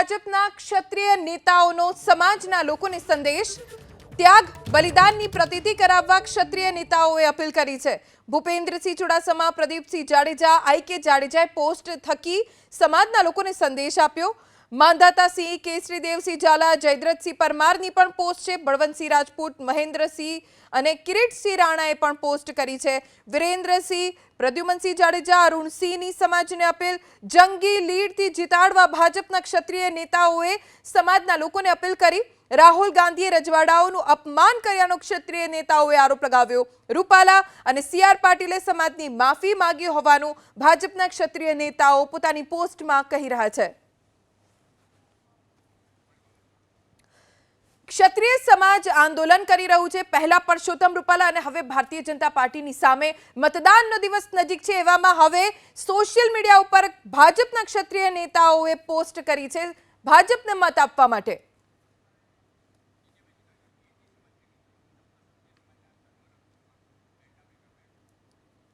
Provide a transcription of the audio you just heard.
ભાજપના ક્ષત્રિય નેતાઓનો સમાજના લોકોને સંદેશ, ત્યાગ, બલિદાનની પ્રતિતિ કરાવવા ક્ષત્રિય નેતાઓએ અપીલ કરી છે. ભૂપેન્દ્રસિંહ ચુડાસમા, પ્રદીપસિંહ જાડેજા, આઈ કે જાડેજાએ પોસ્ટ થકી સમાજના લોકોને સંદેશ આપ્યો. માંધાતાસિંહ કેસરીદેવસિંહ ઝાલા, જયદ્રથસિંહ પરમારની પણ પોસ્ટ છે. બળવંતસિંહ રાજપૂત, મહેન્દ્રસિંહ અને કિરીટસિંહ રાણાએ પણ પોસ્ટ કરી છે. વિરેન્દ્રસિંહ, પ્રદ્યુમનસિંહ જાડેજા, અરુણસિંહની સમાજને અપીલ. જંગી લીડથી જીતાડવા ભાજપના ક્ષત્રિય નેતાઓએ સમાજના લોકોને અપીલ કરી. રાહુલ ગાંધીએ રજવાડાઓનું અપમાન કર્યાનો ક્ષત્રિય નેતાઓએ આરોપ લગાવ્યો. રૂપાલા અને સી આર પાટીલે સમાજની માફી માગી હોવાનું ભાજપના ક્ષત્રિય નેતાઓ પોતાની પોસ્ટમાં કહી રહ્યા છે. ક્ષત્રિય સમાજ આંદોલન કરી રહ્યું છે. પહેલા પરસોત્તમ રૂપાલા અને હવે ભારતીય જનતા પાર્ટીની સામે મતદાનનો દિવસ નજીક છે. એવામાં હવે સોશિયલ મીડિયા ઉપર ભાજપના ક્ષત્રિય નેતાઓએ પોસ્ટ કરી છે. ભાજપને મત આપવા માટે